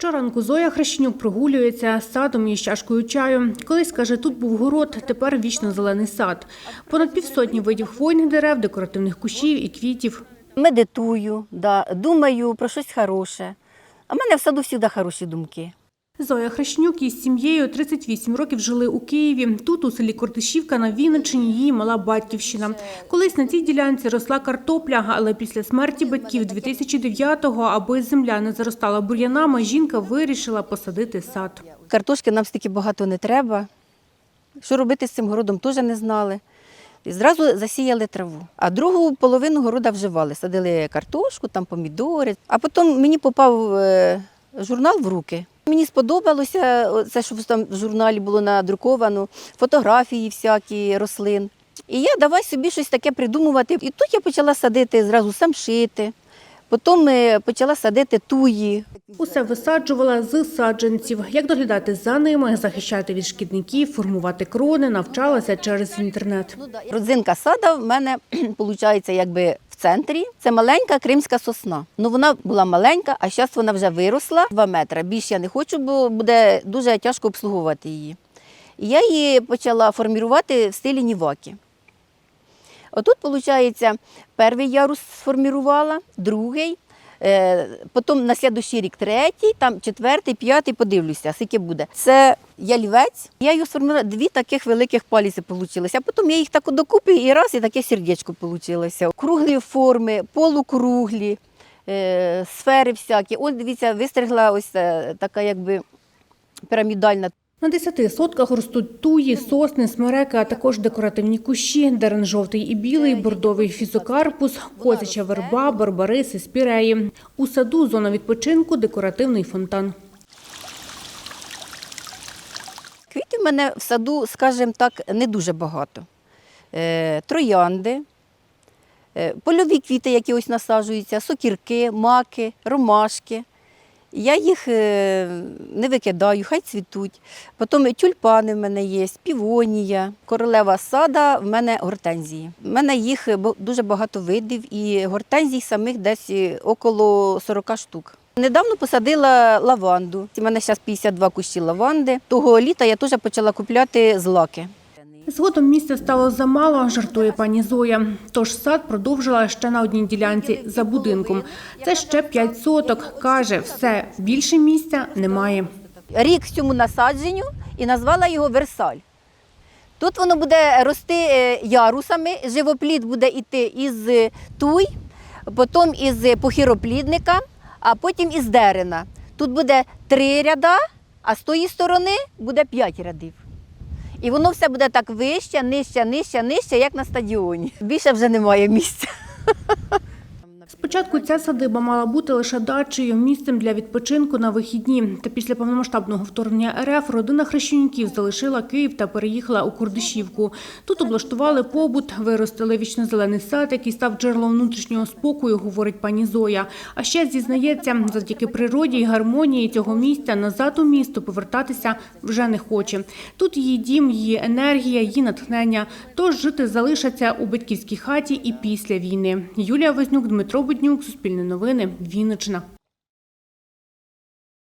Щоранку Зоя Хрещенюк прогулюється садом із чашкою чаю. Колись, каже, тут був город, тепер вічно зелений сад. Понад півсотні видів хвойних дерев, декоративних кущів і квітів. Медитую, да, думаю про щось хороше. А в мене в саду завжди хороші думки. Зоя Хрещенюк із сім'єю 38 років жили у Києві. Тут, у селі Кортишівка, на Вінниччині, її мала батьківщина. Колись на цій ділянці росла картопля, але після смерті батьків 2009-го, аби земля не заростала бур'янами, жінка вирішила посадити сад. Картошки нам стільки багато не треба. Що робити з цим городом, теж не знали. І зразу засіяли траву. А другу половину города вживали. Садили картошку, там помідори. А потім мені попав е, журнал в руки. Мені сподобалося це, що там в журналі було надруковано, фотографії всякі рослин. І я давай собі щось таке придумувати. І тут я почала садити зразу самшити, потім е, почала садити туї. Усе висаджувала з саджанців. Як доглядати за ними, захищати від шкідників, формувати крони, навчалася через інтернет. Родзинка сада в мене виходить якби центрі. Це маленька кримська сосна. Ну вона була маленька, а зараз вона вже виросла 2 метри. Більше я не хочу, бо буде дуже тяжко обслуговувати її. І я її почала формувати в стилі ніваки. Отут, виходить, перший ярус сформувала, другий, потім на слідущий рік третій, там четвертий, п'ятий, подивлюся, скільки буде. Це ялівець. Я його сформувала, дві таких великих паліці вийшли. А потім я їх так докупи і раз, і таке сердечко вийшло. Круглі форми, полукруглі, е, сфери всякі. Ось дивіться, вистригла ось е, така якби пірамідальна На 10 сотках ростуть туї, сосни, смереки, а також декоративні кущі, дерен жовтий і білий, бордовий фізокарпус, козяча верба, барбариси, спіреї. У саду зона відпочинку, декоративний фонтан. Квітів в мене в саду, скажімо так, не дуже багато. Е, троянди, е, польові квіти, які ось насаджуються, сокірки, маки, ромашки. Я їх е, не викидаю, хай цвітуть. Потім тюльпани в мене є, півонія, королева сада, в мене гортензії. В мене їх бо- дуже багато видів і гортензій самих десь е, около 40 штук. Недавно посадила лаванду. У мене зараз 52 кущі лаванди. Того літа я теж почала купляти злаки. Згодом місця стало замало, жартує пані Зоя. Тож сад продовжила ще на одній ділянці за будинком. Це ще 5 соток. Каже, все, більше місця немає. Рік цьому насадженню і назвала його Версаль. Тут воно буде рости е, ярусами, живоплід буде йти із туй, потім із похіроплідника, а потім із дерена. Тут буде три ряда, а з тої сторони буде п'ять рядів. І воно все буде так вище, нижче, нижче, нижче, як на стадіоні. Більше вже немає місця. Спочатку ця садиба мала бути лише дачею, місцем для відпочинку на вихідні. Та після повномасштабного вторгнення РФ родина Хрещенюків залишила Київ та переїхала у Курдишівку. Тут облаштували побут, виростили вічнозелений сад, який став джерелом внутрішнього спокою, говорить пані Зоя. А ще зізнається, завдяки природі і гармонії цього місця назад у місто повертатися вже не хоче. Тут її дім, її енергія, її натхнення. Тож жити залишаться у батьківській хаті і після війни. Юлія Вознюк, Дмитро Буднюк, Суспільне новини, Вінниччина.